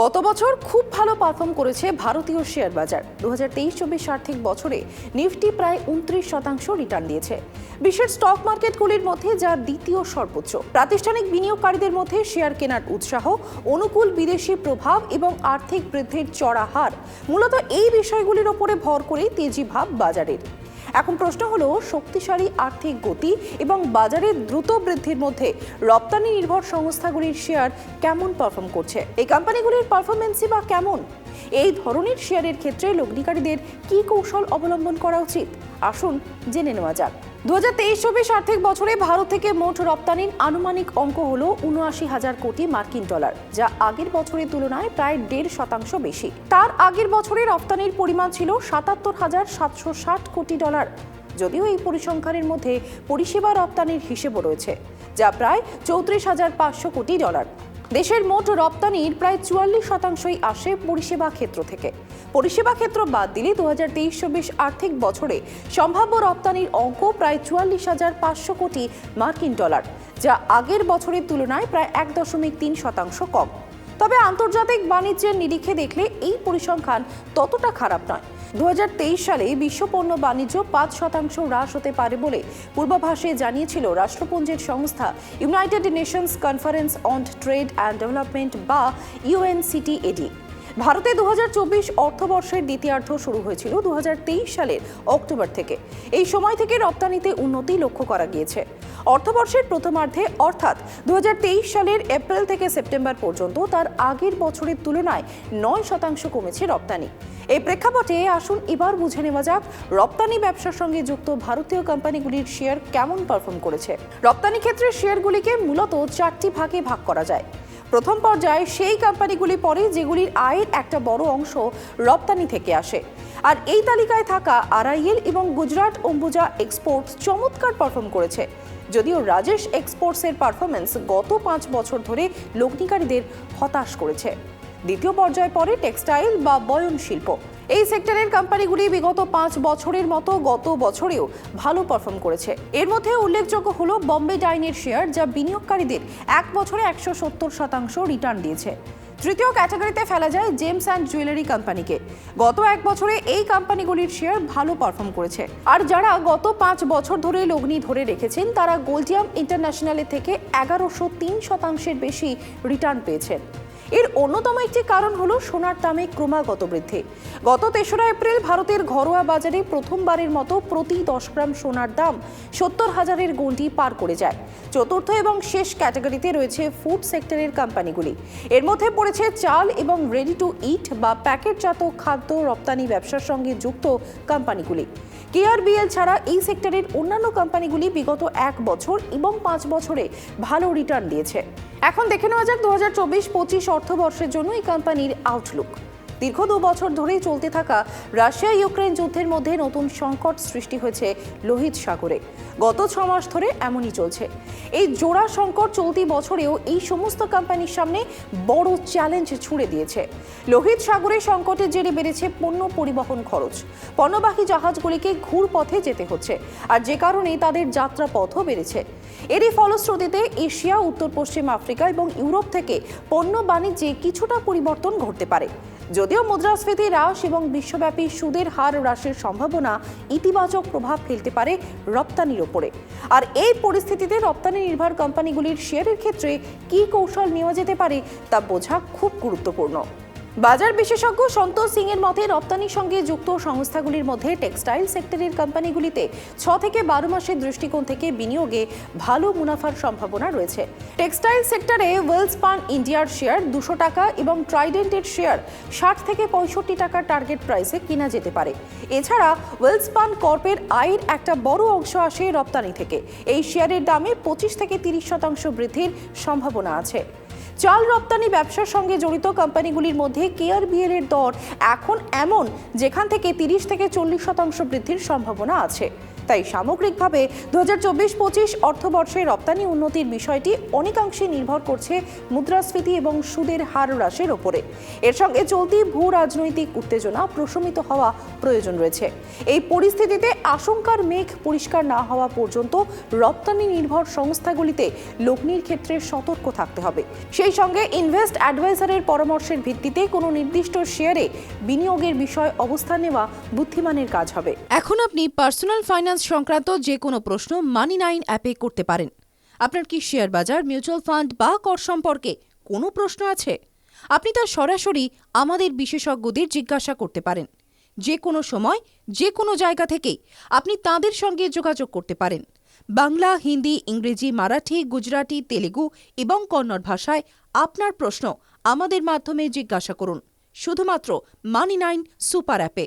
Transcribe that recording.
গত বছর খুব ভালো পারফর্ম করেছে ভারতীয় শেয়ার বাজার। দু হাজার তেইশ চব্বিশ আর্থিক বছরে নিফটি প্রায় উনত্রিশ শতাংশ রিটার্ন দিয়েছে। বিশ্বের স্টক মার্কেটগুলির মধ্যে যা দ্বিতীয় সর্বোচ্চ। প্রাতিষ্ঠানিক বিনিয়োগকারীদের মধ্যে শেয়ার কেনার উৎসাহ, অনুকূল বিদেশি প্রভাব এবং আর্থিক বৃদ্ধির চড়া হার মূলত এই বিষয়গুলির ওপরে ভর করেই তেজি ভাব বাজারের। এখন প্রশ্ন হলো, শক্তিশালী আর্থিক গতি এবং বাজারের দ্রুত বৃদ্ধির মধ্যে রপ্তানি নির্ভর সংস্থাগুলির শেয়ার কেমন পারফর্ম করছে? এই কোম্পানিগুলির পারফরমেন্সই বা কেমন? এই ধরনের শেয়ারের ক্ষেত্রে লগ্নিকারীদের কি কৌশল অবলম্বন করা উচিত? আসুন জেনে নেওয়া যাক। দু হাজার তেইশ চব্বিশ আর্থিক বছরে ভারত থেকে মোট রপ্তানির আনুমানিক অঙ্ক হল উনআশি হাজার কোটি মার্কিন ডলার, যা আগের বছরের তুলনায় প্রায় দেড় শতাংশ বেশি। তার আগের বছরে রপ্তানির পরিমাণ ছিল সাতাত্তর হাজার সাতশো ষাট কোটি ডলার, যদিও এই পরিসংখ্যানের মধ্যে পরিষেবা রপ্তানির হিসেবও রয়েছে, যা প্রায় চৌত্রিশ হাজার পাঁচশো কোটি ডলার। দেশের মোট রপ্তানির প্রায় চুয়াল্লিশ শতাংশই আসে পরিষেবা ক্ষেত্র থেকে। পরিষেবা ক্ষেত্র বাদ দিলে দু হাজার তেইশ চব্বিশ আর্থিক বছরে সম্ভাব্য রপ্তানির অঙ্ক প্রায় চুয়াল্লিশ হাজার পাঁচশো কোটি মার্কিন ডলার, যা আগের বছরের তুলনায় প্রায় এক দশমিক তিন শতাংশ কম। তবে আন্তর্জাতিক বাণিজ্যের নিরিখে দেখলে এই পরিসংখ্যান ততটা খারাপ নয়। দু সালে বিশ্ব পণ্য বাণিজ্য পাঁচ শতাংশ হ্রাস হতে পারে বলে পূর্বাভাসে জানিয়েছিল রাষ্ট্রপুঞ্জের সংস্থা United Nations conference on trade and development বা ইউএনসিটিএডি। ভারতে দু হাজার চব্বিশ অর্থবর্ষের দ্বিতীয়ার্ধ শুরু হয়েছিল দু হাজার তেইশ সালের অক্টোবর থেকে। এই সময় থেকে রপ্তানিতে উন্নতি লক্ষ্য করা গিয়েছে। অর্থবর্ষের প্রথমার্ধে, অর্থাৎ দু হাজার তেইশ সালের এপ্রিল থেকে সেপ্টেম্বর পর্যন্ত তার আগের বছরের তুলনায় নয় শতাংশ কমেছে রপ্তানি। এই প্রেক্ষাপটে আসুন এবার বুঝে নেওয়া যাক, রপ্তানি ব্যবসার সঙ্গে যুক্ত ভারতীয় কোম্পানিগুলির শেয়ার কেমন পারফর্ম করেছে। রপ্তানি ক্ষেত্রে শেয়ারগুলিকে মূলত চারটি ভাগে ভাগ করা যায়। প্রথম পর্যায়ে সেই কোম্পানিগুলি পড়ে যেগুলির আয়ের একটা বড় অংশ রপ্তানি থেকে আসে। আর এই তালিকায় থাকা আরআইএল এবং গুজরাট অম্বুজা এক্সপোর্টস চমৎকার পারফর্ম করেছে। যদিও রাজেশ এক্সপোর্টসের পারফরমেন্স গত পাঁচ বছর ধরে লগ্নিকারীদের হতাশ করেছে। দ্বিতীয় পর্যায়ে পড়ে টেক্সটাইল বা বয়ন শিল্প এই সেক্টরের কোম্পানিগুলি বিগত পাঁচ বছরের মতো গত বছরেও ভালো পারফর্ম করেছে। এর মধ্যে উল্লেখযোগ্য হল বম্বে ডাইনের শেয়ার যা বিনিয়োগকারীদের এক বছরে একশো সত্তর শতাংশ রিটার্ন দিয়েছে। তৃতীয় ক্যাটাগরিতে ফেলা যায় জেমস অ্যান্ড জুয়েলারি কোম্পানিকে। গত এক বছরে এই কোম্পানিগুলির শেয়ার ভালো পারফর্ম করেছে। আর যারা গত পাঁচ বছর ধরে লগ্নি ধরে রেখেছেন, তারা গোল্ডিয়াম ইন্টারন্যাশনালের থেকে এগারোশো তিন শতাংশের বেশি রিটার্ন পেয়েছেন। এর অন্যতম একটি কারণ হল সোনার দামে ক্রমাগত বৃদ্ধি। গত তেসরা এপ্রিল ভারতের ঘরোয়া বাজারে প্রথমবারের মতো প্রতি দশ গ্রাম সোনার দাম সত্তর হাজারের গণ্ডি পার করে যায়। চতুর্থ এবং শেষ ক্যাটাগরিতে রয়েছে ফুড সেক্টরের কোম্পানিগুলি। এর মধ্যে পড়েছে চাল এবং রেডি টু ইট বা প্যাকেটজাত খাদ্য রপ্তানি ব্যবসার সঙ্গে যুক্ত কোম্পানিগুলি। কেআরবিএল ছাড়া এই সেক্টরের অন্যান্য কোম্পানিগুলি বিগত এক বছর এবং পাঁচ বছরে ভালো রিটার্ন দিয়েছে। এখন দেখে নেওয়া যাক দু হাজার চব্বিশ পঁচিশ অর্থবর্ষের জন্য এই কোম্পানির আউটলুক দীর্ঘ দু বছর ধরেই চলতে থাকা রাশিয়া ইউক্রেন যুদ্ধের মধ্যে নতুন সংকট সৃষ্টি হয়েছে লোহিত সাগরে। গত ছ মাস ধরে এমনই চলছে। এই জোড়া সংকট চলতি বছরেও এই সমস্ত কোম্পানির সামনে বড় চ্যালেঞ্জ ছুড়ে দিয়েছে। লোহিত সাগরে সংকটের জেরে বেড়েছে পণ্য পরিবহন খরচ। পণ্যবাহী জাহাজগুলিকে ঘুর পথে যেতে হচ্ছে, আর যে কারণে তাদের যাত্রা পথও বেড়েছে। এরই ফলশ্রুতিতে এশিয়া উত্তর পশ্চিম আফ্রিকা এবং ইউরোপ থেকে পণ্য বাণিজ্যে কিছুটা পরিবর্তন ঘটতে পারে। যদিও মুদ্রাস্ফীতি হ্রাস এবং বিশ্বব্যাপী সুদের হার হ্রাসের সম্ভাবনা ইতিবাচক প্রভাব ফেলতে পারে রপ্তানির ওপরে। আর এই পরিস্থিতিতে রপ্তানি নির্ভর কোম্পানিগুলির শেয়ারের ক্ষেত্রে কী কৌশল নেওয়া যেতে পারে তা বোঝা খুব গুরুত্বপূর্ণ। বাজার বিশেষজ্ঞ সন্তোষ সিং এর মতে রপ্তানির সঙ্গে যুক্ত সংস্থাগুলির মধ্যে টেক্সটাইল সেক্টরের কোম্পানিগুলিতে ছ থেকে বারো মাসের দৃষ্টিকোণ থেকে বিনিয়োগে ভালো মুনাফার সম্ভাবনা রয়েছে। টেক্সটাইল সেক্টরে ওয়েলসপান ইন্ডিয়ার শেয়ার দুশো টাকা এবং ট্রাইডেন্টের শেয়ার ষাট থেকে পঁয়ষট্টি টাকার টার্গেট প্রাইসে কিনা যেতে পারে। এছাড়া ওয়েলসপান কর্পের আয়ের একটা বড় অংশ আসে রপ্তানি থেকে। এই শেয়ারের দামে পঁচিশ থেকে তিরিশ শতাংশ বৃদ্ধির সম্ভাবনা আছে। চাল রপ্তানি ব্যবসার সঙ্গে জড়িত কোম্পানিগুলির মধ্যে কেআরবিএল এর দর এখন এমন, যেখান থেকে তিরিশ থেকে চল্লিশ শতাংশ বৃদ্ধির সম্ভাবনা আছে। তাই সামগ্রিকভাবে দু হাজার চব্বিশ পঁচিশ অর্থবর্ষে রপ্তানি উন্নতির বিষয়টি অনেকাংশে নির্ভর করছে মুদ্রাস্ফীতি এবং সুদের হার হ্রাসের ওপরে। এর সঙ্গে চলতি ভূ রাজনৈতিক উত্তেজনা প্রশমিত হওয়া প্রয়োজন রয়েছে। এই পরিস্থিতিতে আশঙ্কার মেঘ পরিষ্কার না হওয়া পর্যন্ত রপ্তানি নির্ভর সংস্থাগুলিতে লগ্নির ক্ষেত্রে সতর্ক থাকতে হবে। সেই সঙ্গে ইনভেস্ট অ্যাডভাইজারের পরামর্শের ভিত্তিতে কোনো নির্দিষ্ট শেয়ারে বিনিয়োগের বিষয় অবস্থান নেওয়া বুদ্ধিমানের কাজ হবে। এখন আপনি পার্সোনাল ফাইন্যান্স সংক্রান্ত যে কোনো প্রশ্ন মানি নাইন অ্যাপে করতে পারেন। আপনার কি শেয়ার বাজার মিউচুয়াল ফান্ড বা কর সম্পর্কে কোনো প্রশ্ন আছে? আপনি তা সরাসরি আমাদের বিশেষজ্ঞদের জিজ্ঞাসা করতে পারেন। যে কোনো সময় যে কোনো জায়গা থেকেই আপনি তাদের সঙ্গে যোগাযোগ করতে পারেন। বাংলা, হিন্দি, ইংরেজি, মারাঠি, গুজরাটি, তেলেগু এবং কন্নড় ভাষায় আপনার প্রশ্ন আমাদের মাধ্যমে জিজ্ঞাসা করুন। শুধুমাত্র মানি নাইন সুপার অ্যাপে